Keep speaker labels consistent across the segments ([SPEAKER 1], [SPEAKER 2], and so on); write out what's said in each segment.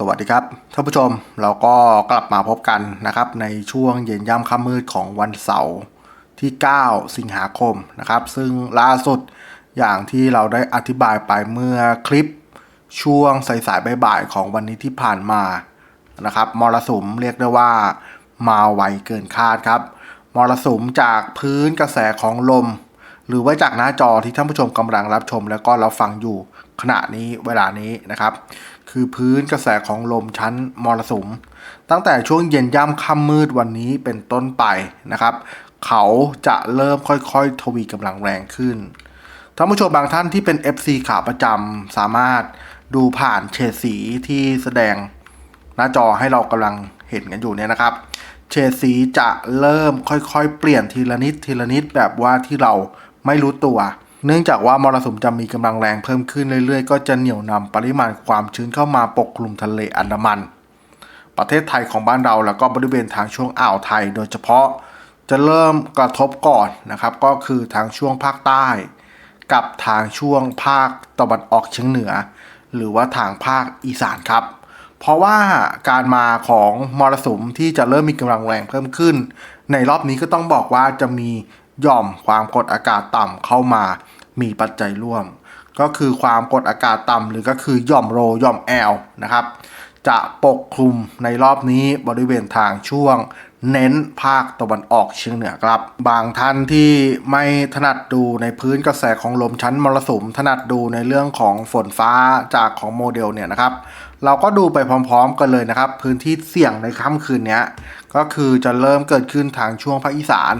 [SPEAKER 1] สวัสดีครับท่านผู้ชมเราก็กลับมาพบกันนะครับในช่วงเย็นย่ำค่ำมืดของวันเสาร์ที่ 9 สิงหาคมนะครับ ซึ่งล่าสุดอย่างที่เราได้อธิบายไปเมื่อคลิปช่วงสายๆบ่ายๆของวันนี้ที่ผ่านมานะครับมรสุมเรียกได้ว่ามาไวเกินคาดครับมรสุมจากพื้นกระแสของลม หรือว่าจากหน้าจอที่ท่านผู้ชมกำลังรับชม แล้วก็เราฟังอยู่ขณะนี้เวลานี้นะครับ คือพื้นกระแสของลมชั้นมรสุม ตั้งแต่ช่วงเย็นย่ำค่ำมืดวันนี้เป็นต้นไปนะครับ เขาจะเริ่มค่อยๆ ทวีกำลังแรงขึ้นท่านผู้ชมบางท่านที่เป็น FC ขาประจำสามารถดูผ่านเฉดสีที่แสดงหน้าจอให้เรากำลังเห็นกันอยู่เนี่ยนะครับ เฉดสีจะเริ่มค่อยๆ เปลี่ยนทีละนิดทีละนิดแบบว่าที่เราไม่รู้ตัว เนื่องจากว่ามรสุมจะมีกำลังแรงเพิ่มขึ้นเรื่อยๆ ก็จะเหนี่ยวนำปริมาณความชื้นเข้ามาปกคลุมทะเลอันดามัน ประเทศไทยของบ้านเราแล้วก็บริเวณทางช่วงอ่าวไทย โดยเฉพาะจะเริ่มกระทบก่อนนะครับ ก็คือทางช่วงภาคใต้ กับทางช่วงภาคตะวันออกเฉียงเหนือ หรือว่าทางภาคอีสานครับ เพราะว่าการมาของมรสุมที่จะเริ่มมีกำลังแรงเพิ่มขึ้น ในรอบนี้ก็ต้องบอกว่าจะมี หย่อมความกดอากาศต่ำเข้ามามีปัจจัยร่วม ก็คือความกดอากาศต่ำหรือก็คือหย่อมโรหย่อมแอลนะครับ จะปกคลุมในรอบนี้บริเวณทางช่วง เน้นภาคตะวันออกเฉียงเหนือครับ บางท่านที่ไม่ถนัดดูในพื้นกระแสของลมชั้นมรสุมถนัดดูในเรื่องของฝนฟ้าจากของโมเดลเนี่ยนะครับเราก็ดูไปพร้อมๆกันเลยนะครับ พื้นที่เสี่ยงในค่ำคืนนี้ก็คือจะเริ่มเกิดขึ้นทางช่วงภาคอีสาน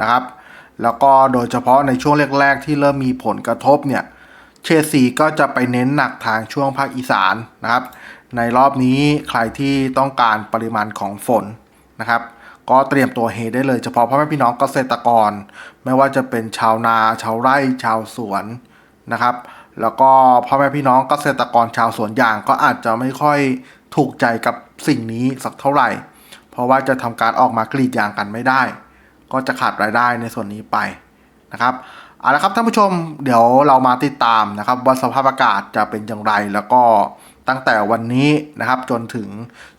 [SPEAKER 1] นะครับ แล้วก็โดยเฉพาะในช่วงแรกๆ ที่เริ่มมีผลกระทบเนี่ยเฉดสีก็จะไปเน้นหนักทางช่วงภาคอีสานนะครับ ในรอบนี้ใครที่ต้องการปริมาณของฝนนะครับ ก็เตรียมตัวเฮได้เลยเฉพาะพ่อแม่พี่น้องเกษตรกร ไม่ว่าจะเป็นชาวนา ชาวไร่ ชาวสวนนะครับ แล้วก็พ่อแม่พี่น้องเกษตรกรชาวสวนยางก็อาจจะไม่ค่อยถูกใจกับสิ่งนี้สักเท่าไหร่ เพราะว่าจะทำการออกมากรีดยางกันไม่ได้ ก็จะขาดรายได้ในส่วนนี้ไปนะครับเอาละครับท่านผู้ชมเดี๋ยวเรามาติดตามนะครับว่าสภาพอากาศจะเป็นอย่างไรแล้วก็ตั้งแต่วันนี้นะครับจนถึง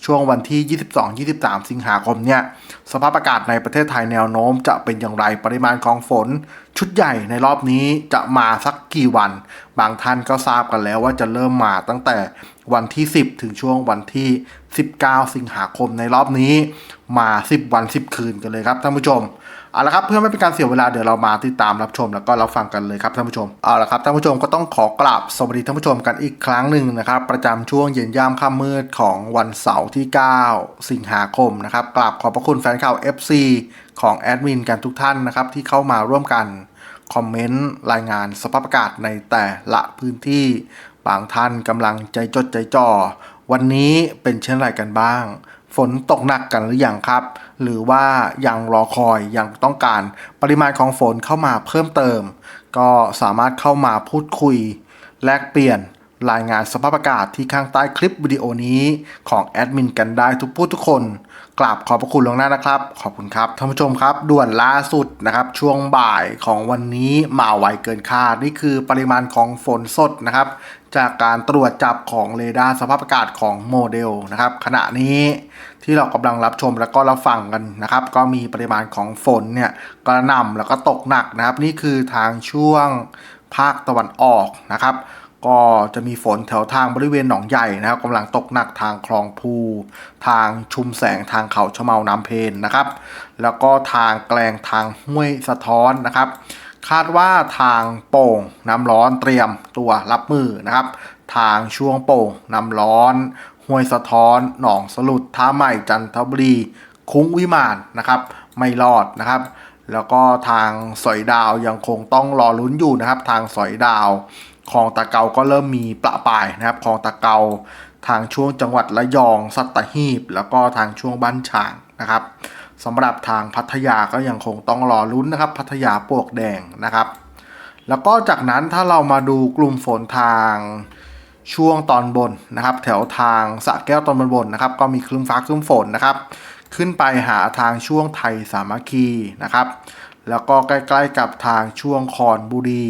[SPEAKER 1] ช่วงวันที่ 22-23 สิงหาคมเนี่ยสภาพอากาศในประเทศไทยแนวโน้มจะเป็นอย่างไรปริมาณของฝน ชุดใหญ่ในรอบนี้จะมาสักกี่วัน บางท่านก็ทราบกันแล้วว่าจะเริ่มมาตั้งแต่วันที่ 10 ถึงช่วงวันที่ 19 สิงหาคมในรอบนี้ มา 10 วัน 10 คืนกันเลยครับท่านผู้ชม เอาละครับเพื่อไม่เป็นการเสียเวลาเดี๋ยวเรามาติดตามรับชมแล้วก็รับฟังกันเลยครับท่านผู้ชมเอาละครับท่านผู้ชมก็ต้องขอกราบสวัสดีท่านผู้ชมกันอีกครั้งหนึ่งนะครับประจำช่วงเย็นย่ำค่ำมืดของวันเสาร์ที่ 9 สิงหาคมนะครับกราบขอบพระคุณแฟนข่าว FC ของแอดมินกันทุกท่านนะครับที่เข้ามาร่วมกันคอมเมนต์รายงานสภาพอากาศในแต่ละพื้นที่บางท่านกำลังใจจดใจจ่อวันนี้เป็นเช่นไรกันบ้าง ฝนตกหนักกันหรืออยังครับ หรือว่ายังรอคอยยังต้องการปริมาณของฝนเข้ามาเพิ่มเติม ก็สามารถเข้ามาพูดคุย แลกเปลี่ยนรายงานสภาพอากาศที่ข้างใต้คลิปวิดีโอนี้ของแอดมินกันได้ทุกผู้ทุกคน กราบขอบพระคุณลวงหน้านะครับ ขอบคุณครับท่านผู้ชมครับ ด่วนล่าสุดนะครับ ช่วงบ่ายของวันนี้มาไวเกินคาดนี่คือปริมาณของฝนสดนะครับ จากการตรวจจับของเรดาร์สภาพอากาศของโมเดลนะครับ ขณะนี้ที่เรากำลังรับชมแล้วก็รับฟังกันนะครับ ก็มีปริมาณของฝนเนี่ยกระหน่ำแล้วก็ตกหนักนะครับ นี่คือทางช่วงภาคตะวันออกนะครับ ก็จะมีฝนแถวทางบริเวณหนองใหญ่นะครับกำลังตกหนักทางคลองภูทางชุมแสงทางเขาชะเมาน้ำเพนนะครับ แล้วก็ทางแกลงทางห้วยสะท้อนนะครับ คาดว่าทางโป่งน้ำร้อนเตรียมตัวรับมือนะครับ ทางช่วงโป่งน้ำร้อนห้วยสะท้อนหนองสลุดท่าใหม่จันทบุรีคุ้งวิมานนะครับ ไม่รอดนะครับแล้วก็ทางสอยดาวยังคงต้องรอลุ้นอยู่นะครับ ทางสอยดาว คลองตะเกาก็เริ่มมีประปายนะครับคลองตะเกาทางช่วงจังหวัดระยองสัตหีบ แล้วก็ทางช่วงบ้านฉางนะครับสำหรับทางพัทยาก็ยังคงต้องรอลุ้นนะครับ พัทยาปวกแดงนะครับ แล้วก็จากนั้นถ้าเรามาดูกลุ่มฝนทางช่วงตอนบนนะครับ แถวทางสะแก้วตอนบนบนนะครับ ก็มีคลื่นฟ้าคลื่นฝนนะครับ ขึ้นไปหาทางช่วงไทยสามัคคีนะครับ แล้วก็ใกล้ๆกับทางช่วงคอนบุรี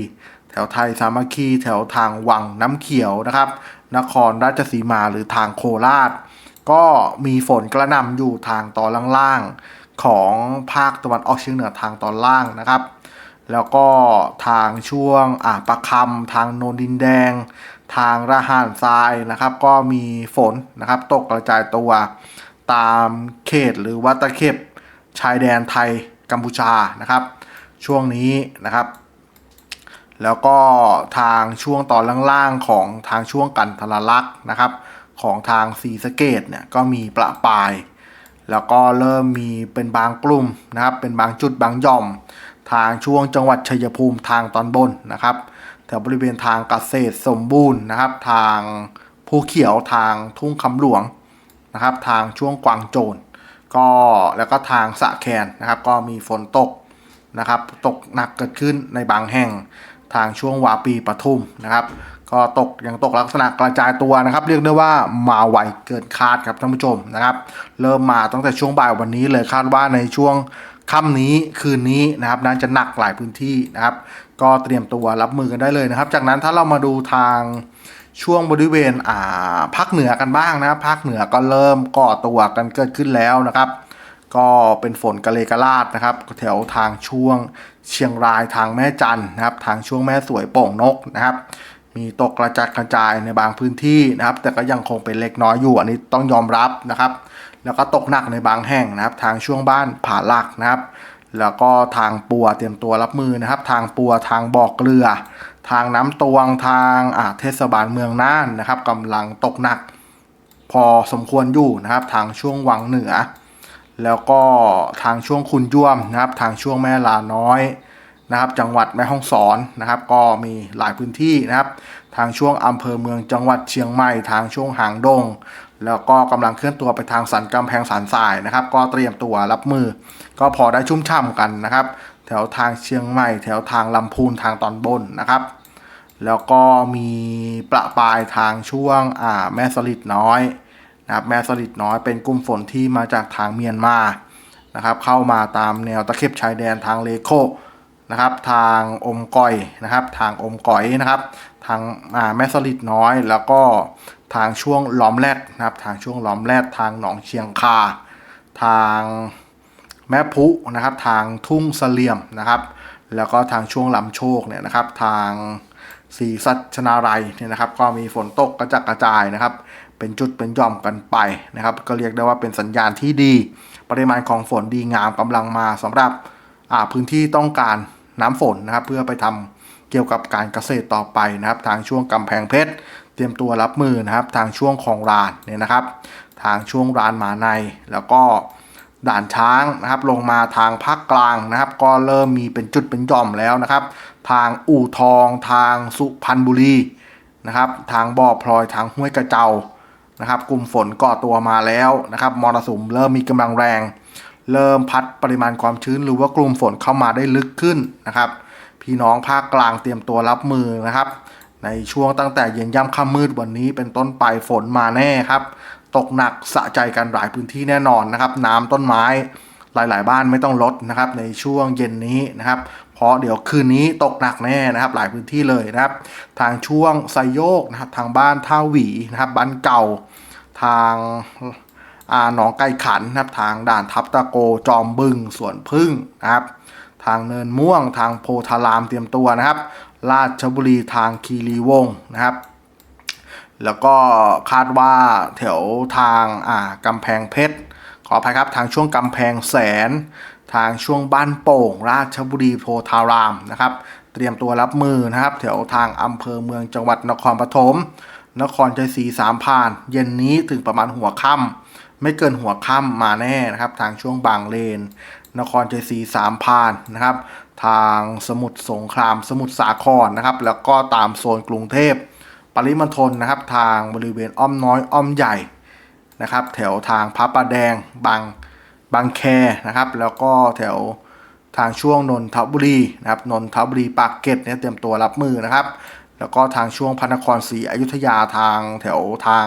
[SPEAKER 1] แถวไทยสามัคคีแถวทางวังน้ำเขียวนะครับ นครราชสีมาหรือทางโคราช ก็มีฝนกระหน่ำอยู่ทางตอนล่างๆของภาคตะวันออกเฉียงเหนือทางตอนล่างนะครับ แล้วก็ทางช่วงอ่าปะคำทางโนนดินแดง ทางระหานทรายนะครับ ก็มีฝนนะครับตกกระจายตัวตามเขตหรือวัตะเข็บชายแดนไทยกัมพูชานะครับ ช่วงนี้นะครับ แล้วก็ทางช่วงตอนล่างๆของทางช่วงกันทรลักษ์นะครับ ของทางสีสะเกตเนี่ยก็มีประปาย แล้วก็เริ่มมีเป็นบางกลุ่มนะครับ เป็นบางจุดบางย่อม ทางช่วงจังหวัดชัยภูมิทางตอนบนนะครับแถวบริเวณทางเกษตรสมบูรณ์นะครับ ทางภูเขียวทางทุ่งคำหลวงนะครับ ทางช่วงกวางโจนก็แล้วก็ทางสะแคนนะครับ ก็มีฝนตกนะครับ ตกหนักเกิดขึ้นในบางแห่ง ทางช่วงวาปีปทุมนะครับก็ตกยังตกลักษณะกระจายตัวนะครับ เรียกได้ว่ามาไวเกินคาดครับท่านผู้ชมนะครับ เริ่มมาตั้งแต่ช่วงบ่ายวันนี้เลยคาดว่าในช่วงค่ำนี้คืนนี้นะครับน่าจะหนักหลายพื้นที่นะครับ ก็เตรียมตัวรับมือกันได้เลยนะครับ จากนั้นถ้าเรามาดูทางช่วงบริเวณอ่าภาคเหนือกันบ้างนะครับภาคเหนือก็เริ่มก่อตัวกันเกิดขึ้นแล้วนะครับ ก็เป็นฝนกะเลกะลาดนะครับแถวทางช่วงเชียงรายทางแม่จันนะครับ ทางช่วงแม่สวยโป่งนกนะครับ มีตกกระจัดกระจายในบางพื้นที่นะครับ แต่ก็ยังคงเป็นเล็กน้อยอยู่อันนี้ต้องยอมรับนะครับ แล้วก็ตกหนักในบางแห่งนะครับ ทางช่วงบ้านผาหลักนะครับ แล้วก็ทางปัวเตรียมตัวรับมือนะครับ ทางปัวทางบ่อกเกลือ ทางน้ำตวงทางอ่าเทศบาลเมืองน่านนะครับกำลังตกหนัก พอสมควรอยู่นะครับ ทางช่วงวังเหนือ แล้วก็ทางช่วงคุณย่วมนะครับ ทางช่วงแม่ลาน้อยนะครับ จังหวัดแม่ฮ่องสอนนะครับ ก็มีหลายพื้นที่นะครับ ทางช่วงอำเภอเมืองจังหวัดเชียงใหม่ ทางช่วงหางดง แล้วก็กำลังเคลื่อนตัวไปทางสันกำแพงสันทรายนะครับ ก็เตรียมตัวรับมือ ก็พอได้ชุ่มฉ่ำกันนะครับ แถวทางเชียงใหม่ แถวทางลำพูนทางตอนบนนะครับ แล้วก็มีประปายทางช่วงอ่าแม่สลิดน้อย นะครับแม่สลิดน้อยเป็นกลุ่มฝนที่มาจากทางเมียนมานะครับเข้ามาตามแนวตะเข็บชายแดนทางเลโคนะครับทางอมก่อยนะครับทางอมก่อยนะครับทางแม่สลิดน้อยแล้วก็ทางช่วงล้อมแรดนะครับทางช่วงล้อมแรดทางหนองเชียงคา ทางแม่พุนะครับทางทุ่งเสลี่ยมนะครับ แล้วก็ทางช่วงลำโชคเนี่ยนะครับทางสีสัชนาลัยเนี่ยนะครับก็มีฝนตกกระจัดกระจายนะครับ เป็นจุดเป็นย่อมกันไปนะครับก็เรียกได้ว่าเป็นสัญญาณที่ดี ปริมาณของฝนดีงามกำลังมาสำหรับพื้นที่ต้องการน้ำฝนนะครับเพื่อไปทำเกี่ยวกับการเกษตรต่อไปนะครับ ทางช่วงกำแพงเพชรเตรียมตัวรับมือนะครับ ทางช่วงของรานเนี่ยนะครับ ทางช่วงรานหมาใน แล้วก็ด่านช้างนะครับ ลงมาทางภาคกลางนะครับ ก็เริ่มมีเป็นจุดเป็นย่อมแล้วนะครับ ทางอู่ทอง ทางสุพรรณบุรีนะครับ ทางบ่อพลอยทางห้วยกระเจ้า นะครับกลุ่มฝนก่อตัวมาแล้วนะครับมรสุมเริ่มมีกำลังแรง เริ่มพัดปริมาณความชื้น หรือว่ากลุ่มฝนเข้ามาได้ลึกขึ้นนะครับ พี่น้องภาคกลางเตรียมตัวรับมือนะครับ ในช่วงตั้งแต่เย็นย่ำค่ำมืดวันนี้เป็นต้นไปฝนมาแน่ครับ ตกหนักสะใจกันหลายพื้นที่แน่นอนนะครับ น้ำต้นไม้หลาย ๆ บ้านไม่ต้องลดนะครับ ในช่วงเย็นนี้นะครับเพราะเดี๋ยวคืนนี้ตกหนักแน่นะครับ หลายพื้นที่เลยนะครับ ทางช่วงไซโยกนะครับทางบ้านท่าหวีนะครับบ้านเก่า ทางาหนองไก่ขันนะครับทางด่านทับตะโกจอมบึงสวนพึ่งนะครับ ทางเนินม่วงทางโพธารามเตรียมตัวนะครับ ราชบุรีทางคีรีวงนะครับ แล้วก็คาดว่าแถวทางอ่ากำแพงเพชรขออภัยครับทางช่วงกำแพงแสน ทางช่วงบ้านโป่ง ราชบุรีโพธารามนะครับ เตรียมตัวรับมือนะครับ แถวทางอำเภอเมืองจังหวัดนครปฐม นครชัยศรีสามพาน เย็นนี้ถึงประมาณหัวค่ำไม่เกินหัวค่ำมาแน่นะครับ ทางช่วงบางเลน นครชัยศรีสามพานนะครับ ทางสมุทรสงคราม สมุทรสาครนะครับ แล้วก็ตามโซนกรุงเทพปริมณฑลนะครับ ทางบริเวณอ้อมน้อยอ้อมใหญ่นะครับ แถวทางพระประแดงบางบางแคนะครับ แล้วก็แถวทางช่วงนนทบุรีนะครับนนทบุรีปากเกร็ดเนี่ยเตรียมตัวรับมือนะครับ แล้วก็ทางช่วงพระนครศรีอยุธยาทางแถวทาง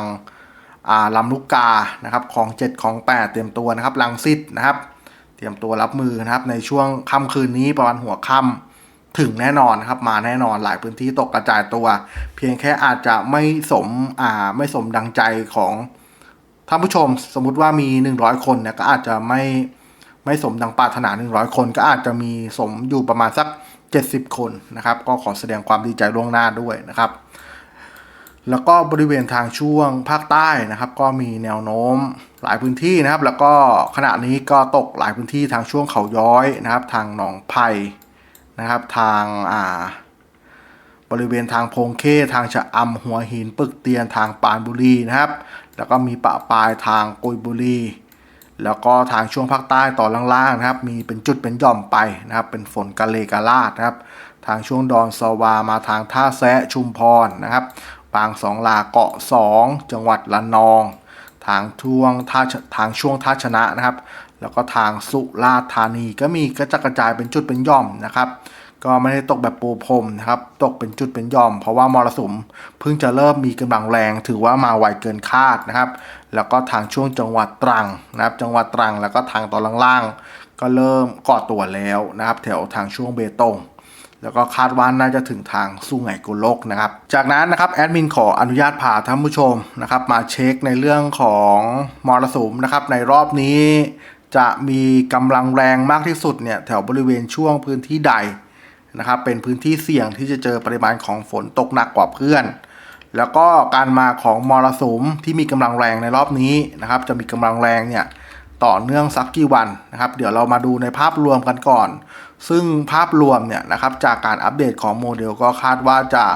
[SPEAKER 1] าลำลูกกานะครับของ7ของ 8 เตรียมตัวนะครับลังสิตนะครับ เตรียมตัวรับมือนะครับ ในช่วงค่ำคืนนี้ประมาณหัวค่ำถึงแน่นอนครับ มาแน่นอนหลายพื้นที่ตกกระจายตัว เพียงแค่อาจจะไม่สมอ่าไม่สมดังใจของท่านผู้ชมสมมุติว่ามี 100 คนเนี่ยก็อาจจะไม่ไม่สมดังปรารถนา 100 คนก็อาจจะมีสมอยู่ประมาณสัก 70 คนนะครับ ก็ขอแสดงความดีใจล่วงหน้าด้วยนะครับ แล้วก็บริเวณทางช่วงภาคใต้นะครับ ก็มีแนวโน้มหลายพื้นที่นะครับ แล้วก็ขณะนี้ก็ตกหลายพื้นที่ทางช่วงเขาย้อยนะครับ ทางหนองไผ่นะครับ ทางอ่าบริเวณทางพงเข้ทางชะอำหัวหิน ปึกเตียนทางปานบุรีนะครับ แล้วก็มีปะปายทางกุยบุรี แล้วก็ทางช่วงภาคใต้ตอนล่างๆนะครับ มีเป็นจุดเป็นหย่อมไปนะครับ เป็นฝนกะเลกะลาดนะครับ ทางช่วงดอนสวามาทางท่าแซะชุมพรนะครับ ปางสองลาเกาะสองจังหวัดละนอง ทางช่วงท่าทางช่วงท่าชนะนะครับ แล้วก็ทางสุราษฎร์ธานีก็มีกระจัดกระจายเป็นจุดเป็นหย่อมนะครับ ก็ไม่ได้ตกแบบปูพรมนะครับ ตกเป็นจุดเป็นหย่อม เพราะว่ามรสุมเพิ่งจะเริ่มมีกำลังแรง ถือว่ามาไวเกินคาดนะครับ แล้วก็ทางช่วงจังหวัดตรังนะครับ จังหวัดตรังแล้วก็ทางตอนล่างๆ ก็เริ่มก่อตัวแล้วนะครับ แถวทางช่วงเบตงแล้วก็คาดว่าน่าจะถึงทางสุไหงโกลกนะครับ จากนั้นนะครับแอดมินขออนุญาตพาท่านผู้ชมนะครับ มาเช็คในเรื่องของมรสุมนะครับ ในรอบนี้จะมีกำลังแรงมากที่สุดเนี่ยแถวบริเวณช่วงพื้นที่ใด นะครับเป็นพื้นที่เสี่ยงที่จะเจอปริมาณของฝนตกหนักกว่าเพื่อน แล้วก็การมาของมรสุมที่มีกำลังแรงในรอบนี้นะครับ จะมีกำลังแรงเนี่ยต่อเนื่องสักกี่วันนะครับ เดี๋ยวเรามาดูในภาพรวมกันก่อน ซึ่งภาพรวมเนี่ยนะครับจากการอัปเดตของโมเดลก็คาดว่าจะ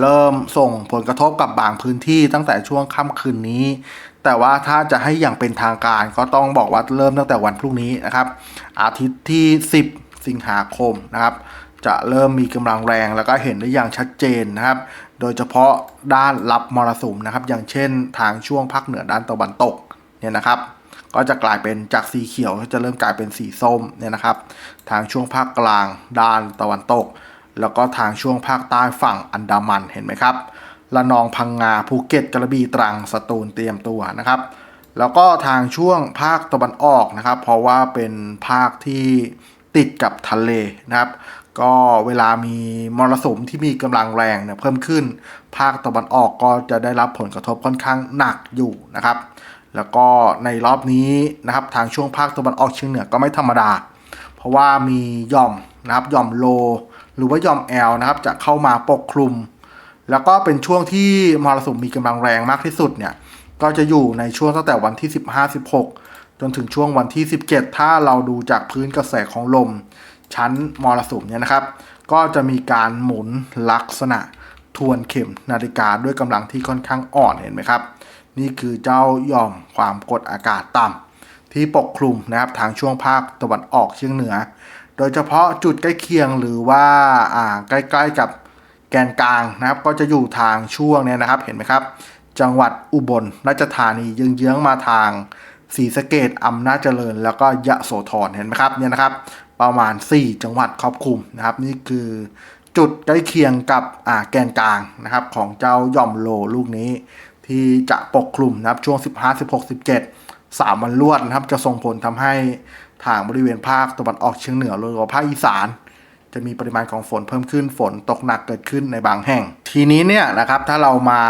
[SPEAKER 1] เริ่มส่งผลกระทบกับบางพื้นที่ตั้งแต่ช่วงค่ำคืนนี้ แต่ว่าถ้าจะให้อย่างเป็นทางการก็ต้องบอกว่าเริ่มตั้งแต่วันพรุ่งนี้นะครับ อาทิตย์ที่ 10 สิงหาคมนะครับ จะเริ่มมีกำลังแรงแล้วก็เห็นได้อย่างชัดเจนนะครับ โดยเฉพาะด้านรับมรสุมนะครับ อย่างเช่นทางช่วงภาคเหนือด้านตะวันตกเนี่ยนะครับ ก็จะกลายเป็นจากสีเขียวจะเริ่มกลายเป็นสีส้มเนี่ยนะครับ ทางช่วงภาคกลางด้านตะวันตก แล้วก็ทางช่วงภาคใต้ฝั่งอันดามันเห็นไหมครับละนองพังงาภูเก็ตกระบี่ตรังสตูลเตรียมตัวนะครับ แล้วก็ทางช่วงภาคตะวันออกนะครับ เพราะว่าเป็นภาคที่ติดกับทะเลนะครับ ก็เวลามีมรสุมที่มีกำลังแรงเนี่ยเพิ่มขึ้น ภาคตะวันออกก็จะได้รับผลกระทบค่อนข้างหนักอยู่นะครับ แล้วก็ในรอบนี้นะครับทางช่วงภาคตะวันออกเฉียงเหนือก็ไม่ธรรมดา เพราะว่ามีย่อมนะครับย่อมโล หรือว่าย่อมแอลนะครับจะเข้ามาปกคลุม แล้วก็เป็นช่วงที่มรสุมมีกำลังแรงมากที่สุดเนี่ยก็จะอยู่ในช่วงตั้งแต่วันที่ 15-16 จนถึงช่วงวันที่ 17 ถ้าเราดูจากพื้นกระแสของลม ชั้นมรสุมเนี่ยนะครับ ก็จะมีการหมุนลักษณะทวนเข็มนาฬิกาด้วยกำลังที่ค่อนข้างอ่อนเห็นไหมครับ นี่คือเจ้าย่อมความกดอากาศต่ำที่ปกคลุมนะครับทางช่วงภาคตะวันออกเฉียงเหนือ โดยเฉพาะจุดใกล้เคียงหรือว่าอ่าใกล้ๆกับแกนกลางนะครับ ก็จะอยู่ทางช่วงเนี่ยนะครับเห็นไหมครับ จังหวัดอุบลราชธานีเยื้องๆมาทางศรีสะเกดอำนาจเจริญ แล้วก็ยะโสธรเห็นไหมครับเนี่ยนะครับ ประมาณ 4 จังหวัดครอบคลุมนะครับ นี่คือจุดใกล้เคียงกับอ่าแกนกลางนะครับ ของเจ้าย่อมโลลูกนี้ ที่จะปกคลุมนะครับช่วง 15 16 17 3 วันรวดนะครับ จะส่งผลทำให้ทางบริเวณภาคตะวันออกเฉียงเหนือโดยเฉพาะภาคอีสาน จะมีปริมาณของฝนเพิ่มขึ้นฝนตกหนักเกิดขึ้นในบางแห่ง ทีนี้เนี่ยนะครับถ้าเรามา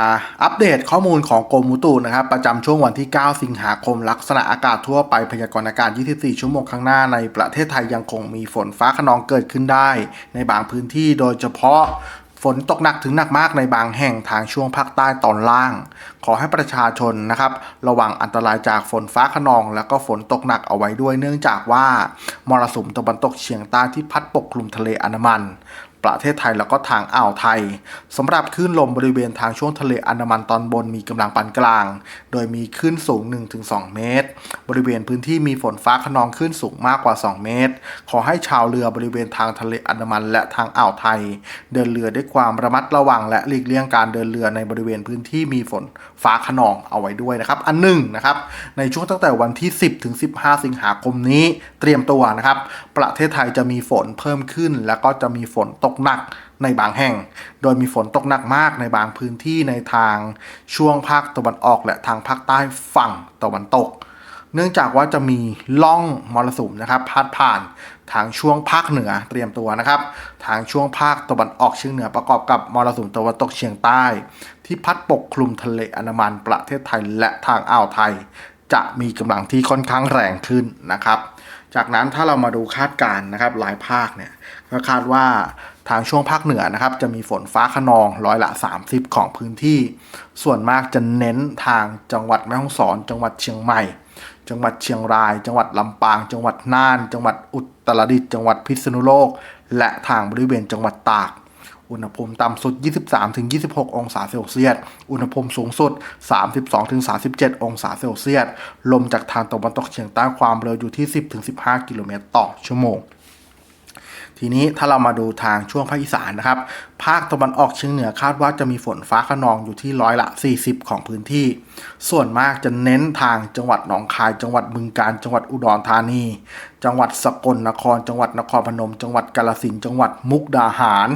[SPEAKER 1] อัปเดตข้อมูลของกรมอุตุนะครับประจำช่วงวันที่ 9 สิงหาคม ลักษณะอากาศทั่วไปพยากรณ์อากาศ 24 ชั่วโมงข้างหน้าในประเทศไทยยังคงมีฝนฟ้าขนองเกิดขึ้นได้ ในบางพื้นที่โดยเฉพาะ นตกหนักถึงหนักมากในบางแห่งทางช่วงภาคใต้ตอนล่าง ขอให้ประชาชนนะครับ ระวังอันตรายจากฝนฟ้าขนอง และก็ฝนตกหนักเอาไว้ด้วยเนื่องจากว่ามรสุมตะวันตกเฉียงใต้ที่พัดปกคลุมทะเลอันดามัน ประเทศไทยแล้วก็ทางอ่าวไทยสำหรับคลื่นลมบริเวณทางช่วงทะเลอันดามันตอนบนมีกำลังปานกลาง โดยมีคลื่นสูง 1-2 เมตร บริเวณพื้นที่มีฝนฟ้าขนองคลื่นสูงมากกว่า 2 เมตร ขอให้ชาวเรือบริเวณทางทะเลอันดามันและทางอ่าวไทย เดินเรือด้วยความระมัดระวัง และหลีกเลี่ยงการเดินเรือในบริเวณพื้นที่มีฝนฟ้าขนองเอาไว้ด้วยนะครับ อันหนึ่งนะครับในช่วงตั้งแต่วันที่ 10ถึง15 สิงหาคมนี้เตรียมตัวนะครับ ประเทศไทยจะมีฝนเพิ่มขึ้น แล้วก็จะมีฝนตกหนักในบางแห่ง โดยมีฝนตกหนักมากในบางพื้นที่ในทางช่วงภาคตะวันออกและทางภาคใต้ฝั่งตะวันตก เนื่องจากว่าจะมีล่องมรสุมนะครับพัดผ่านทางช่วงภาคเหนือเตรียมตัวนะครับ ทางช่วงภาคตะวันออกเฉียงเหนือประกอบกับมรสุมตะวันตกเฉียงใต้ ที่พัดปกคลุมทะเลอันดามันประเทศไทยและทางอ่าวไทย จะมีกำลังที่ค่อนข้างแรงขึ้นนะครับ จากนั้นถ้าเรามาดูคาดการณ์นะครับหลายภาคเนี่ยก็คาดว่าทางช่วงภาคเหนือนะครับจะมีฝนฟ้าขนองร้อยละ 30 ของพื้นที่ ส่วนมากจะเน้นทางจังหวัดแม่ฮ่องสอน จังหวัดเชียงใหม่ จังหวัดเชียงราย จังหวัดลำปาง จังหวัดน่าน จังหวัดอุตรดิตถ์จังหวัดพิษณุโลก และทางบริเวณจังหวัดตาก อุณหภูมิต่ำสุด 23-26 องศาเซลเซียส อุณหภูมิสูงสุด 32-37 องศาเซลเซียส ลมจากทางตะวันตกเฉียงใต้ความเร็วอยู่ที่ 10-15 กิโลเมตรต่อชั่วโมง ทีนี้ถ้าเรามาดูทางช่วงภาคอีสานนะครับ ภาคตะวันออกเฉียงเหนือคาดว่าจะมีฝนฟ้าขนองอยู่ที่ร้อยละ 40 ของพื้นที่ ส่วนมากจะเน้นทางจังหวัดหนองคาย จังหวัดบึงกาฬ จังหวัดอุดรธานี จังหวัดสกลนคร จังหวัดนครพนม จังหวัดกาฬสินธุ์ จังหวัดมุกดาหาร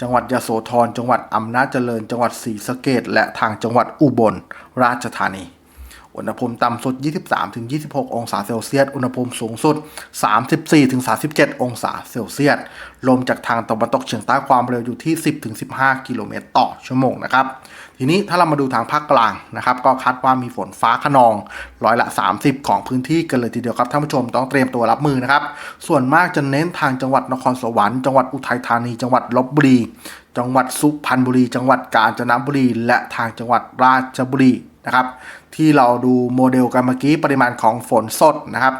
[SPEAKER 1] จังหวัดยโสธร จังหวัดอำนาจเจริญ จังหวัดศรีสะเกดและทางจังหวัดอุบลราชธานี อุณหภูมิต่ำสุด 23-26 องศาเซลเซียส อุณหภูมิสูงสุด 34-37 องศาเซลเซียส ลมจากทางตะวันตกเฉียงใต้ความเร็วอยู่ที่ 10-15 กิโลเมตรต่อชั่วโมงนะครับ ทีนี้ถ้าเรามาดูทางภาคกลางนะครับก็คาดว่ามีฝนฟ้าขนองร้อยละ 30 ของพื้นที่กันเลยทีเดียวครับท่านผู้ชมต้องเตรียมตัวรับมือนะครับ ส่วนมากจะเน้นทางจังหวัดนครสวรรค์จังหวัดอุทัยธานีจังหวัดลบบุรี จังหวัดสุพรรณบุรี จังหวัดกาญจนบุรี และทางจังหวัดราชบุรีนะครับที่เราดูโมเดลกันเมื่อกี้ปริมาณของฝนสดนะครับ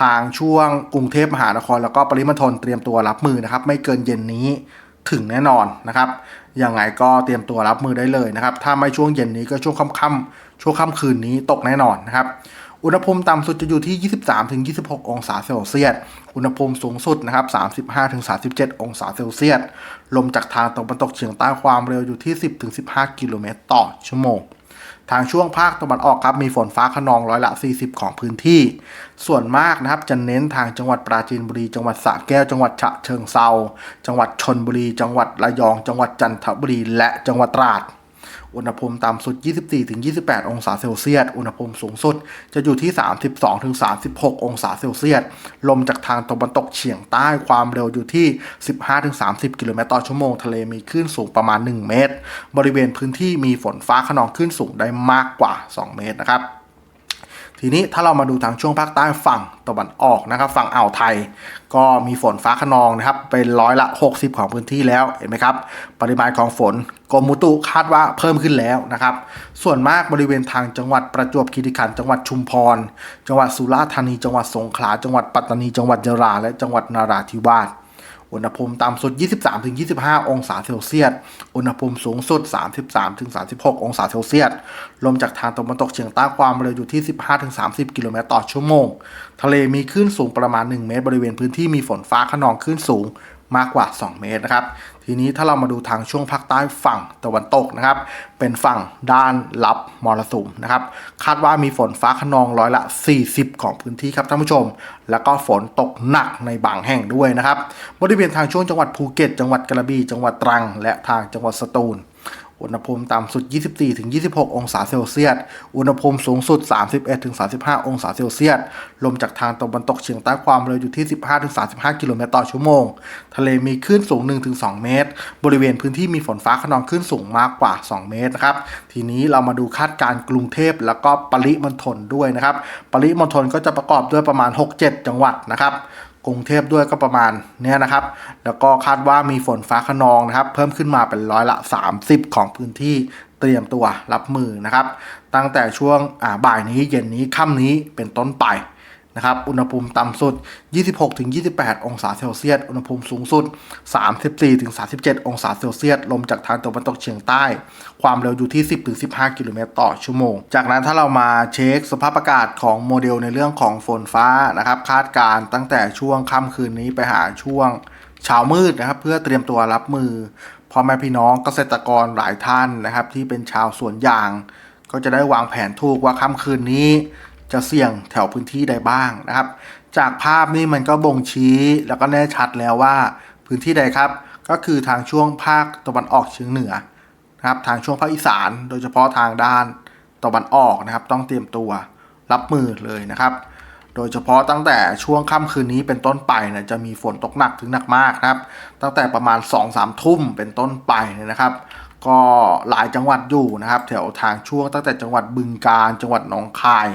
[SPEAKER 1] ทางช่วงกรุงเทพมหานครแล้วก็ปริมณฑลเตรียมตัวรับมือนะครับ ไม่เกินเย็นนี้ ถึงแน่นอนนะครับยังไงก็เตรียมตัวรับมือได้เลยนะครับ ถ้าไม่ช่วงเย็นนี้ก็ช่วงค่ำๆช่วงค่ำคืนนี้ตกแน่นอนนะครับ อุณหภูมิต่ำสุดจะอยู่ที่ 23-26 องศาเซลเซียส อุณหภูมิสูงสุดนะครับ 35-37 องศาเซลเซียส ลมจากทางตะวันตกเฉียงใต้ความเร็วอยู่ที่ 10-15 กิโลเมตรต่อชั่วโมง ทางช่วงภาคตะวันออกครับมีฝนฟ้าขนองร้อยละ 40 ของพื้นที่ ส่วนมากนะครับจะเน้นทางจังหวัดปราจีนบุรี จังหวัดสระแก้ว จังหวัดฉะเชิงเซาจังหวัดชนบุรี จังหวัดระยอง จังหวัดจันทบุรี และจังหวัดตราด อุณหภูมิต่ำสุด 24-28 องศาเซลเซียส อุณหภูมิสูงสุดจะอยู่ที่ 32-36 องศาเซลเซียส ลมจากทางตะวันตกเฉียงใต้ความเร็วอยู่ที่ 15-30 กิโลเมตรต่อชั่วโมง ทะเลมีคลื่นสูงประมาณ 1 เมตร บริเวณพื้นที่มีฝนฟ้าขนองคลื่นสูงได้มากกว่า 2 เมตรนะครับ ทีนี้ถ้าเรามาดูทางช่วงภาคใต้ฝั่งตะวันออกนะครับ ฝั่งอ่าวไทย ก็มีฝนฟ้าขนองนะครับ เป็นร้อยละ 60 ของพื้นที่แล้วเห็นไหมครับ ปริมาณของฝนกรมอุตุคาดว่าเพิ่มขึ้นแล้วนะครับ ส่วนมากบริเวณทางจังหวัดประจวบคีรีขันธ์จังหวัดชุมพร จังหวัดสุราษฎร์ธานีจังหวัดสงขลาจังหวัดปัตตานีจังหวัดยะลาและจังหวัดนาราธิวาส อุณหภูมิต่ำสุด 23-25 องศาเซลเซียส อุณหภูมิสูงสุด 33-36 องศาเซลเซียส ลมจากทางตะวันตกเฉียงใต้ความเร็วอยู่ที่ 15-30 กิโลเมตรต่อชั่วโมง ทะเลมีคลื่นสูงประมาณ 1 เมตรบริเวณพื้นที่มีฝนฟ้าขนองคลื่นสูง มากกว่า 2 เมตรนะครับ ทีนี้ถ้าเรามาดูทางช่วงภาคใต้ฝั่งตะวันตกนะครับ เป็นฝั่งด้านรับมรสุมนะครับ คาดว่ามีฝนฟ้าขนองร้อยละ 40 ของพื้นที่ครับท่านผู้ชม แล้วก็ฝนตกหนักในบางแห่งด้วยนะครับ บริเวณทางช่วงจังหวัดภูเก็ต จังหวัดกระบี่ จังหวัดตรัง และทางจังหวัดสตูล อุณหภูมิต่ำสุด 24-26 องศาเซลเซียส อุณหภูมิสูงสุด 31-35 องศาเซลเซียส ลมจากทางตะวันตกเฉียงใต้ความเร็วอยู่ที่ 15-35 กิโลเมตรต่อชั่วโมง ทะเลมีคลื่นสูง 1-2 เมตร บริเวณพื้นที่มีฝนฟ้าขนองคลื่นสูงมากกว่า 2 เมตรนะครับ ทีนี้เรามาดูคาดการกรุงเทพแล้วก็ปริมณฑลด้วยนะครับ ปริมณฑลก็จะประกอบด้วยประมาณ 6-7 จังหวัดนะครับ กรุงเทพด้วยก็ประมาณเนี้ยนะครับ แล้วก็คาดว่ามีฝนฟ้าขนองนะครับ เพิ่มขึ้นมาเป็นร้อยละ 30 ของพื้นที่เตรียมตัวรับมือนะครับ ตั้งแต่ช่วงบ่ายนี้เย็นนี้ค่ำนี้เป็นต้นไป นะครับ อุณหภูมิต่ำสุด 26-28 องศาเซลเซียส อุณหภูมิสูงสุด 34-37 องศาเซลเซียส ลมจากทางตะวันตกเฉียงใต้ ความเร็วอยู่ที่ 10-15 กิโลเมตรต่อชั่วโมง จากนั้นถ้าเรามาเช็คสภาพอากาศของโมเดลในเรื่องของฝนฟ้านะครับ คาดการณ์ตั้งแต่ช่วงค่ำคืนนี้ไปหาช่วงเช้ามืดนะครับ เพื่อเตรียมตัวรับมือพ่อแม่พี่น้องเกษตรกรหลายท่านนะครับ ที่เป็นชาวสวนยาง ก็จะได้วางแผนถูกว่าค่ำคืนนี้ จะเสี่ยงแถวพื้นที่ใดบ้างนะครับ จากภาพนี่มันก็บ่งชี้แล้วก็แน่ชัดแล้วว่าพื้นที่ใดครับ ก็คือทางช่วงภาคตะวันออกเฉียงเหนือนะครับทางช่วงภาคอีสาน โดยเฉพาะทางด้านตะวันออกนะครับ ต้องเตรียมตัวรับมือเลยนะครับ โดยเฉพาะตั้งแต่ช่วงค่ำคืนนี้เป็นต้นไปเนี่ยจะมีฝนตกหนักถึงหนักมากนะครับ ตั้งแต่ประมาณ 2-3 ทุ่มเป็นต้นไปเนี่ยนะครับ ก็หลายจังหวัดอยู่นะครับ แถวทางช่วงตั้งแต่จังหวัดบึงกาฬจังหวัดหนองคาย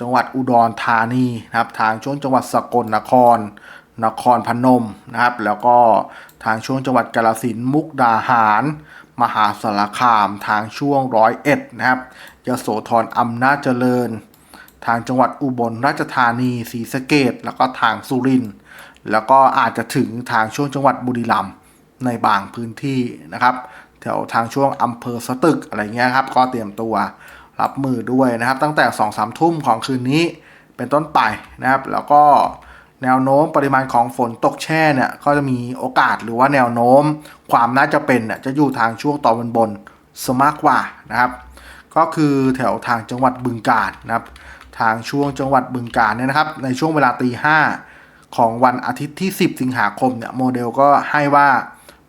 [SPEAKER 1] จังหวัดอุดรธานีนะครับทางช่วงจังหวัดสกลนคร นครพนมนะครับ แล้วก็ทางช่วงจังหวัดกาฬสินมุกดาหาร มหาสารคามทางช่วงร้อยเอ็ดนะครับยโสธรอำนาจเจริญ ทางจังหวัดอุบลราชธานีศรีสะเกดแล้วก็ทางสุรินทร์แล้วก็อาจจะถึงทางช่วงจังหวัดบุรีรัมย์ในบางพื้นที่นะครับแถวทางช่วงอำเภอสตึกอะไรเงี้ยครับ ก็เตรียมตัว รับมือด้วยนะครับ ตั้งแต่2อสามทุ่มของคืนนี้เป็นต้นไปนะครับ แล้วก็แนวโน้มปริมาณของฝนตกแช่เนี่ยก็จะมีโอกาสหรือว่าแนวโน้ม ความน่าจะเป็นเนี่ยจะอยู่ทางช่วงตอนบนบนๆซะมากกว่านะครับ ก็คือแถวทางจังหวัดบึงกาฬนะครับ ทางช่วงจังหวัดบึงกาฬเนี่ยนะครับ ในช่วงเวลาตีห้าของวันอาทิตย์ที่ 10 สิงหาคมเนี่ยโมเดลก็ให้ว่า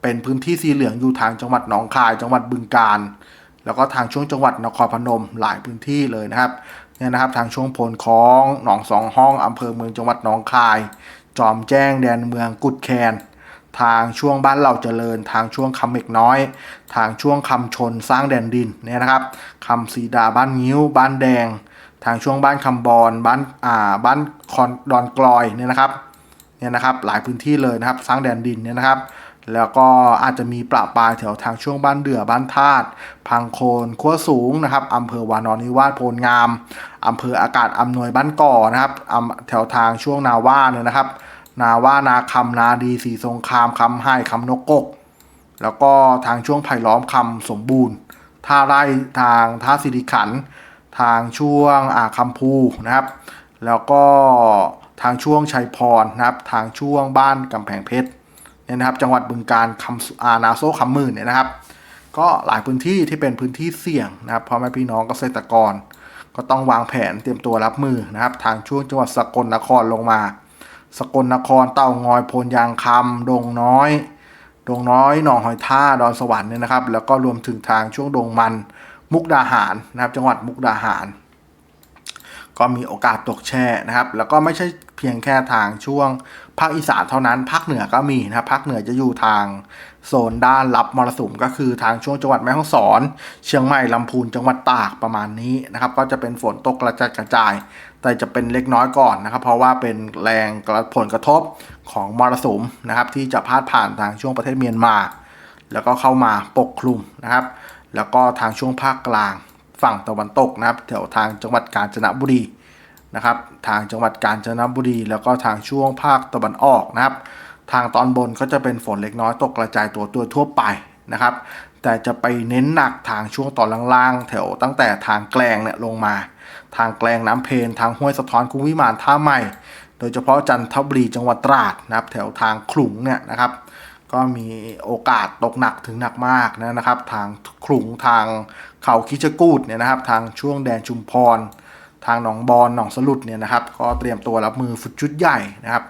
[SPEAKER 1] เป็นพื้นที่สีเหลืองอยู่ทางจังหวัดหนองคาย จังหวัดบึงกาฬ แล้วก็ทางช่วงจังหวัดนครพนมหลายพื้นที่เลยนะครับเนี่ยนะครับทางช่วงพลคลองหนองสองห้องอำเภอเมืองจังหวัดหนองคาย จอมแจ้งแดนเมืองกุดแคนทางช่วงบ้านเหล่าเจริญ ทางช่วงคำเมกน้อย ทางช่วงคำชนสร้างแดนดินเนี่ยนะครับคำสีดาบ้านงิ้ว บ้านแดง ทางช่วงบ้านคำบอนบ้านอ่าบ้านคอนดอนกลอยเนี่ยนะครับเนี่ยนะครับหลายพื้นที่เลยนะครับสร้างแดนดินเนี่ยนะครับ แล้วก็อาจจะมีประปายแถวทางช่วงบ้านเดือบ้านธาตุพังโคนขั้วสูงนะครับอำเภอวานอนนิวาสโพลงามอำเภออากาศอำนวยบ้านก่อนะครับแถวทางช่วงนาว่าเนี่ยนะครับ นาว่านาคำนาดีสีสงครามคำให้คำนกกก แล้วก็ทางช่วงไผ่ล้อมคำสมบูรณ์ท่าไร่ทางท่าสิริขัน ทางช่วงอ่าคำพูนะครับ แล้วก็ทางช่วงชัยพรนะครับ ทางช่วงบ้านกำแพงเพชร เนี่ยนะครับจังหวัดบึงการคำอานาโซคำมื่นเนี่ยนะครับ ก็หลายพื้นที่ที่เป็นพื้นที่เสี่ยงนะครับพ่อแม่พี่น้องเกษตรกร ก็ต้องวางแผนเตรียมตัวรับมือนะครับ ทางช่วงจังหวัดสกลนครลงมา สกลนครเต่างอยโพนยางคำดงน้อยดงน้อยหนองหอยท่าดอนสวรรค์เนี่ยนะครับ แล้วก็รวมถึงทางช่วงดงมัน มุกดาหารนะครับ จังหวัดมุกดาหาร ก็มีโอกาสตกแช่นะครับ แล้วก็ไม่ใช่เพียงแค่ทางช่วง ภาคอีสานเท่านั้น ภาคเหนือก็มีนะครับ ภาคเหนือจะอยู่ทางโซนด้านรับมรสุมก็คือทางช่วงจังหวัดแม่ฮ่องสอน เชียงใหม่ลำพูนจังหวัดตากประมาณนี้นะครับ ก็จะเป็นฝนตกกระจายกระจาย แต่จะเป็นเล็กน้อยก่อนนะครับ เพราะว่าเป็นแรงกระผลกระทบของมรสุมนะครับ ที่จะพาดผ่านทางช่วงประเทศเมียนมา แล้วก็เข้ามาปกคลุมนะครับ แล้วก็ทางช่วงภาคกลางฝั่งตะวันตกนะครับแถวทางจังหวัดกาญจนบุรี นะครับทางจังหวัดกาญจนบุรี แล้วก็ทางช่วงภาคตะวันออกนะครับ ทางตอนบนก็จะเป็นฝนเล็กน้อยตกกระจายตัวตัวทั่วไปนะครับ แต่จะไปเน้นหนักทางช่วงตอนล่างๆ แถวตั้งแต่ทางแกลงเนี่ยลงมา ทางแกลงน้ำเพนทางห้วยสะท้อนกรุงวิมานท่าใหม่ โดยเฉพาะจันทบุรีจังหวัดตราดนะครับ แถวทางขลุงเนี่ยนะครับก็มีโอกาสตกหนักถึงหนักมากนะครับ ทางขลุงทางเขาคิชกูดเนี่ยนะครับ ทางช่วงแดนชุมพร ทางหนองบอนหนองสลุดเนี่ยนะครับ ก็เตรียมตัวรับมือฝุดชุดใหญ่นะครับ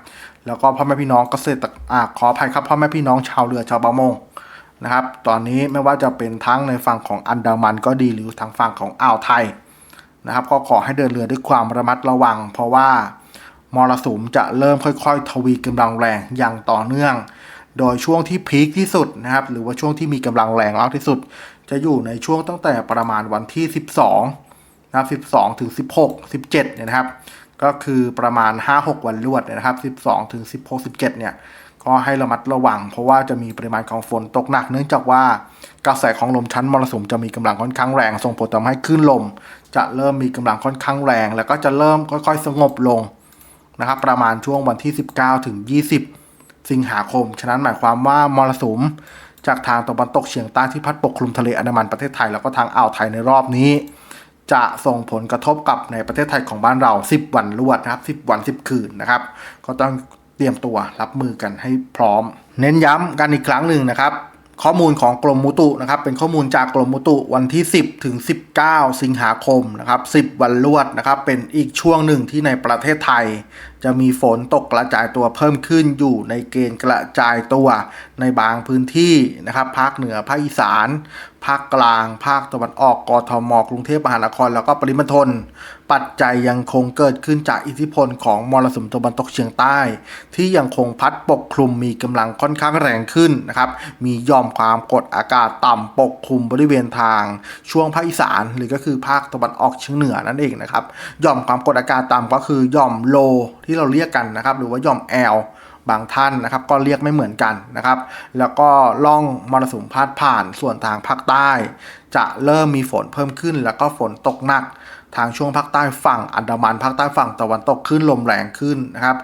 [SPEAKER 1] แล้วก็พ่อแม่พี่น้องเกษตรอ่าขออภัยครับพ่อแม่พี่น้องชาวเรือชาวประมงนะครับ ตอนนี้ไม่ว่าจะเป็นทั้งในฝั่งของอันดามันก็ดีหรือทางฝั่งของอ่าวไทยนะครับ ก็ขอให้เดินเรือด้วยความระมัดระวัง เพราะว่ามรสุมจะเริ่มค่อย ๆ ทวีกำลังแรงอย่างต่อเนื่อง โดยช่วงที่พีคที่สุดนะครับ หรือว่าช่วงที่มีกำลังแรงมากที่สุด จะอยู่ในช่วงตั้งแต่ประมาณวันที่ 12 นะครับ 12 ถึง 16 17 เนี่ยนะครับ ก็คือประมาณ 5-6 วันรวดเนี่ยนะครับ 12 ถึง 16 17 เนี่ย ก็ให้ระมัดระวัง เพราะว่าจะมีปริมาณของฝนตกหนัก เนื่องจากว่ากระแสของลมชั้นมรสุมจะมีกำลังค่อนข้างแรง ส่งผลทำให้คลื่นลม จะเริ่มมีกำลังค่อนข้างแรง แล้วก็จะเริ่มค่อยๆ สงบลงนะครับ ประมาณช่วงวันที่ 19 ถึง 20 สิงหาคม ฉะนั้นหมายความว่ามรสุมจากทางตะวันตกเฉียงใต้ที่พัดปกคลุมทะเลอันดามันประเทศไทย แล้วก็ทางอ่าวไทยในรอบนี้ จะส่งผลกระทบกับในประเทศไทยของบ้านเรา 10 วันรวดนะครับ 10 วัน 10 คืนนะครับ ก็ต้องเตรียมตัวรับมือกันให้พร้อม เน้นย้ำกันอีกครั้งหนึ่งนะครับ ข้อมูลของกรมมุตุนะครับ เป็นข้อมูลจากกรมมุตุวันที่ 10 ถึง 19 สิงหาคมนะครับ 10 วันรวดนะครับ เป็นอีกช่วงหนึ่งที่ในประเทศไทย จะมีฝนตกกระจายตัวเพิ่มขึ้นอยู่ในเกณฑ์กระจายตัวในบางพื้นที่นะครับภาคเหนือภาคอีสาน ภาคกลาง ภาคตะวันออกกทมกรุงเทพมหานครแล้วก็ปริมณฑลปัจจัยยังคงเกิดขึ้นจากอิทธิพลของมรสุมตะวันตกเฉียงใต้ ที่ยังคงพัดปกคลุมมีกำลังค่อนข้างแรงขึ้นนะครับมีย่อมความกดอากาศต่ำปกคลุมบริเวณทางช่วงภาคอีสาน หรือก็คือภาคตะวันออกเฉียงเหนือนั่นเองนะครับย่อมความกดอากาศต่ำก็คือย่อมโลที่เราเรียกกันนะครับ หรือว่าหย่อมแอลบางท่านนะครับ ก็เรียกไม่เหมือนกันนะครับ แล้วก็ล่องมรสุมพาดผ่านส่วนทางภาคใต้ จะเริ่มมีฝนเพิ่มขึ้น แล้วก็ฝนตกหนักทางช่วงภาคใต้ฝั่งอันดามันภาคใต้ฝั่งตะวันตกขึ้นลมแรงขึ้นนะครับ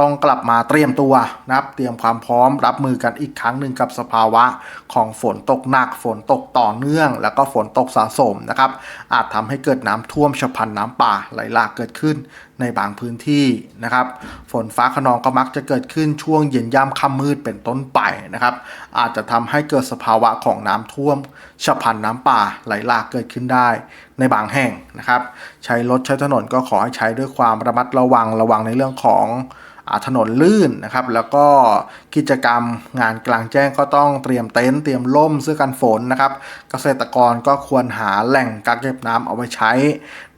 [SPEAKER 1] ต้องกลับมาเตรียมตัวนะครับ เตรียมความพร้อมรับมือกันอีกครั้งหนึ่งกับสภาวะของฝนตกหนัก ฝนตกต่อเนื่อง แล้วก็ฝนตกสะสมนะครับ อาจทำให้เกิดน้ำท่วมฉับพลันน้ำป่าไหลหลากเกิดขึ้นในบางพื้นที่นะครับ ฝนฟ้าขนองก็มักจะเกิดขึ้นช่วงเย็นย่ำค่ำมืดเป็นต้นไปนะครับ อาจจะทำให้เกิดสภาวะของน้ำท่วมฉับพลันน้ำป่าไหลหลากเกิดขึ้นได้ในบางแห่งนะครับ ใช้รถใช้ถนนก็ขอให้ใช้ด้วยความระมัดระวังระวังในเรื่องของ ถนนลื่นนะครับ แล้วก็กิจกรรมงานกลางแจ้งก็ต้องเตรียมเต็นท์เตรียมร่มเสื้อกันฝนนะครับ เกษตรกรก็ควรหาแหล่งกักเก็บน้ำเอาไว้ใช้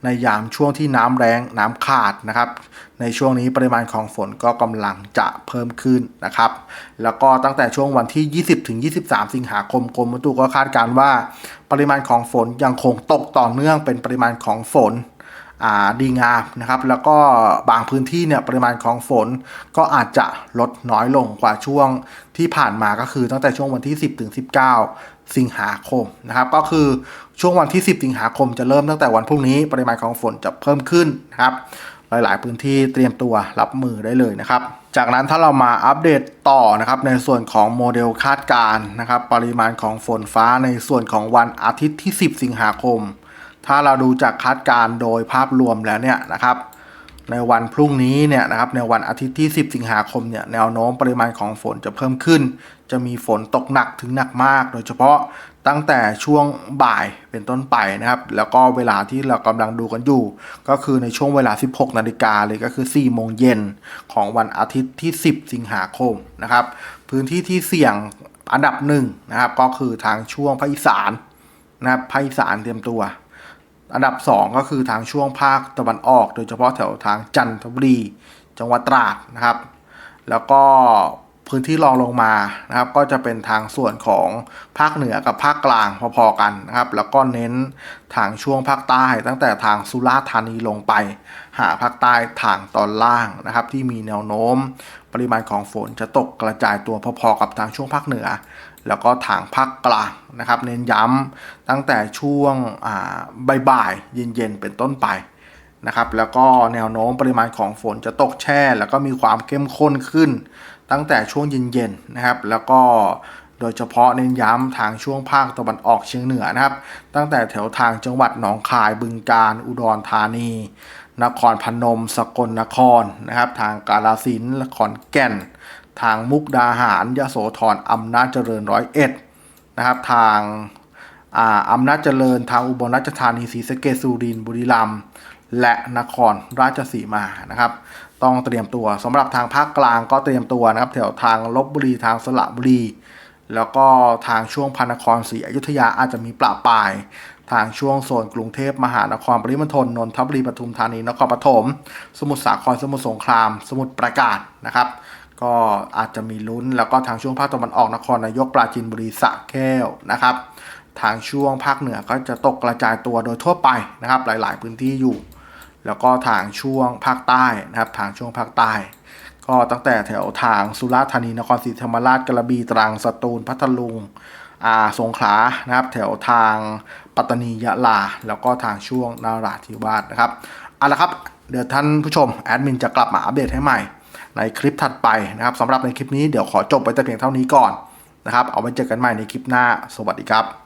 [SPEAKER 1] ในยามช่วงที่น้ำแรงน้ำขาดนะครับ ในช่วงนี้ปริมาณของฝนก็กำลังจะเพิ่มขึ้นนะครับ แล้วก็ตั้งแต่ช่วงวันที่ 20ถึง23 สิงหาคมกรมอุตุก็คาดการณ์ว่า ปริมาณของฝนยังคงตกต่อเนื่องเป็นปริมาณของฝน ดีงามนะครับ แล้วก็บางพื้นที่เนี่ยปริมาณของฝนก็อาจจะลดน้อยลงกว่าช่วงที่ผ่านมาก็คือตั้งแต่ช่วงวันที่ 10ถึง19 สิงหาคมนะครับ ก็คือช่วงวันที่ 10 สิงหาคมจะเริ่มตั้งแต่วันพรุ่งนี้ ปริมาณของฝนจะเพิ่มขึ้นนะครับ หลาย ๆ พื้นที่เตรียมตัวรับมือได้เลยนะครับ จากนั้นถ้าเรามาอัปเดตต่อนะครับในส่วนของโมเดลคาดการณ์นะครับ ปริมาณของฝนฟ้าในส่วนของวันอาทิตย์ที่ 10 สิงหาคม ถ้าเราดูจากคาดการณ์โดยภาพรวมแล้วเนี่ยนะครับ ในวันพรุ่งนี้เนี่ยนะครับในวันอาทิตย์ที่ 10 สิงหาคมเนี่ยแนวโน้มปริมาณของฝนจะเพิ่มขึ้น จะมีฝนตกหนักถึงหนักมาก โดยเฉพาะตั้งแต่ช่วงบ่ายเป็นต้นไปนะครับ แล้วก็เวลาที่เรากำลังดูกันอยู่ ก็คือในช่วงเวลา 16 นาฬิกาเลยก็คือ 4 โมงเย็นของวันอาทิตย์ที่ 10 สิงหาคมนะครับ พื้นที่ที่เสี่ยงอันดับหนึ่งนะครับ ก็คือทางช่วงภาคอีสานนะครับภาคอีสานเตรียมตัว อันดับ 2 ก็คือทางช่วงภาคตะวันออก โดยเฉพาะแถวทางจันทบุรี จังหวัดตราดนะครับ แล้วก็พื้นที่รองลงมานะครับ ก็จะเป็นทางส่วนของภาคเหนือกับภาคกลางพอๆกันนะครับ แล้วก็เน้นทางช่วงภาคใต้ตั้งแต่ทางสุราษฎร์ธานีลงไป หาภาคใต้ทางตอนล่างนะครับ ที่มีแนวโน้ม ปริมาณของฝนจะตกกระจายตัวพอๆกับทางช่วงภาคเหนือ แล้วก็ทางภาคกลางนะครับ เน้นย้ำตั้งแต่ช่วงบ่ายๆเย็นๆเป็นต้นไปนะครับ แล้วก็แนวโน้มปริมาณของฝนจะตกแช่ แล้วก็มีความเข้มข้นขึ้น ตั้งแต่ช่วงเย็นๆนะครับ แล้วก็โดยเฉพาะเน้นย้ำทางช่วงภาคตะวันออกเฉียงเหนือนะครับ ตั้งแต่แถวทางจังหวัดหนองคายบึงกาฬอุดรธานี นครพนม สกลนครนะครับ ทางกาฬสินธุ์ขอนแก่น ทางมุกดาหารยโสธรอำนาจเจริญร้อยเอ็ดนะครับ ทางอำนาจเจริญทางอุบลราชธานีศรีสะเกษสุรินทร์บุรีรัมย์และนครราชสีมานะครับ ต้องเตรียมตัวสำหรับทางภาคกลางก็เตรียมตัวนะครับ แถวทางลบบุรีทางสระบุรี แล้วก็ทางช่วงพระนครศรีอยุธยาอาจจะมีปละปลาย ทางช่วงโซนกรุงเทพมหานครปริมณฑลนนทบุรีปทุมธานีนครปฐมสมุทรสาครสมุทรสงคราม สมุทรปราการนะครับ ก็อาจจะมีลุ้นแล้วก็ทางช่วงภาคตะวันออกนครนายกปราจีนบุรีสระแก้วนะครับ ทางช่วงภาคเหนือก็จะตกกระจายตัวโดยทั่วไปนะครับ หลาย ๆ พื้นที่อยู่ แล้วก็ทางช่วงภาคใต้นะครับ ทางช่วงภาคใต้ ก็ตั้งแต่แถวทางสุราษฎร์ธานีนครศรีธรรมราชกระบี่ตรังสตูลพัทลุงอ่าสงขลานะครับ แถวทางปัตตานียะลา แล้วก็ทางช่วงนาราธิวาสนะครับเอาละครับเดี๋ยวท่านผู้ชมแอดมินจะกลับมาอัปเดตให้ใหม่ ในคลิปถัดไปนะครับสำหรับในคลิปนี้เดี๋ยวขอจบไปแต่เพียงเท่านี้ก่อนนะครับ เอาไว้เจอกันใหม่ในคลิปหน้า สวัสดีครับ